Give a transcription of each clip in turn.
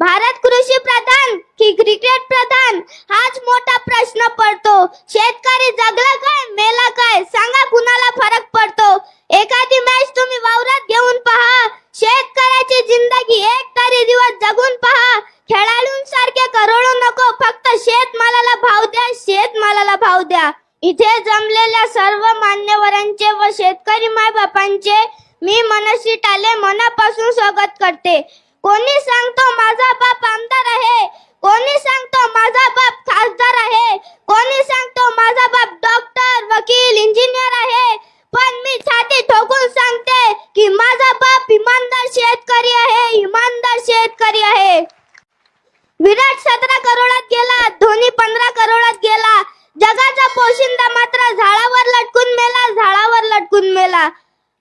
भारत कृषी प्रधान की क्रिकेट प्रधान? हाच मोठा प्रश्न पडतो. शेतकरी जगला काय मेला काय? सांगा कुणाला फरक पडतो? एखादी मॅच तुम्ही वावरात घेऊन पहा. शेतकऱ्याची जिंदगी एक तरी दिवस जगून पहा. खेळाडूंसारखे करोडो नको फक्त शेतमालाला भाव द्या शेतमालाला भाव द्या. इथे जमलेल्या सर्व मान्यवरांचे व शेतकरी मायबापांचे मी मनसी टाले मनापासून स्वागत करते. कोणी सांगतो माझा बाप आमदार आहे? कोणी सांगतो माझा बाप खासदार आहे? कोणी सांगतो माझा बाप डॉक्टर वकील इंजिनियर आहे? पण मी छाती ठोकून सांगते की माझा बाप इमानदार शेतकरी आहे इमानदार शेतकरी आहे. विराट सतरा करोडात गेला धोनी पंधरा करोडात गेला. जगाचा पोशिंदा मात्र झाडावर लटकून मेला झाडावर लटकून मेला.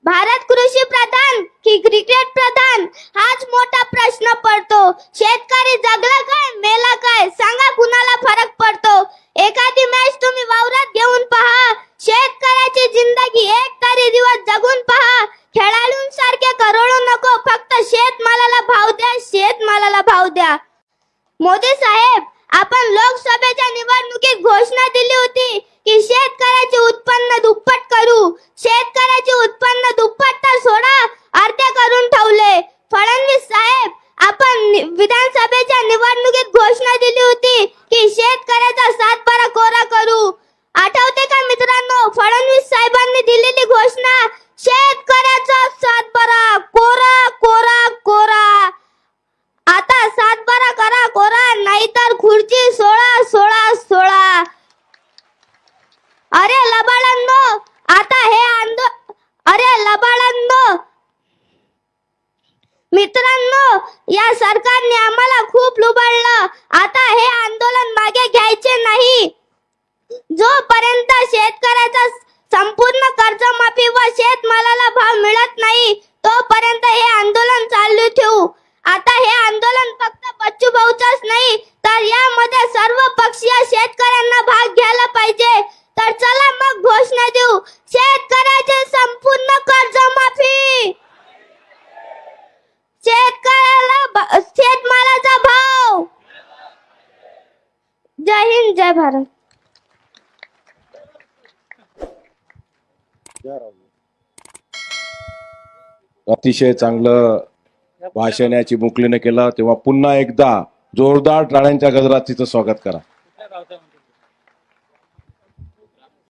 भारत कृषी प्रधान की क्रिकेट प्रधान? हाच मोठा प्रश्न पडतो. शेतकरी जगला काय मेला काय? सांगा कुणाला फरक पडतो? एखादी मॅच तुम्ही वावरात घेऊन पहा. शेतकऱ्याची जिंदगी एक तरी दिवस जगून पहा. खेळाडूंसारखे करोडो नको फक्त शेतमालाला भाव द्या शेतमालाला भाव द्या. मोदी साहेब आपण लोकसभेच्या निवडणुकीत घोषणा दिली होती की शेतकऱ्याचे विधानसभेच्या निवडणुकीत घोषणा दिली होती की शेतकऱ्याचा सातबारा कोरा करू आठवते का मित्रांनो फडणवीस साहेबांनी दिलेली घोषणा शेतकऱ्याचा सातबारा कोरा कोरा कोरा आता सातबारा करा कोरा नाहीतर खुर्ची सोळा सोळा सोळा अरे लबाडांनो आता हे आंदो अरे लबाडांनो मित्रांनो या सरकारने आम्हाला खूप लुबाडलं. आता हे आंदोलन मागे घ्यायचे नाही. जोपर्यंत शेतकरी संपूर्ण कर्जमाफी व शेतमालाला भाव मिळत नाही तोपर्यंत हे आंदोलन चालू ठेवू आता हे आंदोलन फक्त बच्चू भाऊचंच नाही तर यामध्ये सर्व पक्षीय शेतकऱ्यांना भाग घ्यायला पाहिजे तर चला मग घोषणा देऊ शेतकऱ्याचे संपूर्ण कर्जमाफी शेतकऱ्याला ब- शेतमालाचा भाव जय भारत. अतिशय चांगलं भाषण या चिमुकलीने केलं. तेव्हा पुन्हा एकदा जोरदार टाळ्यांच्या गजरात तिचं स्वागत करा.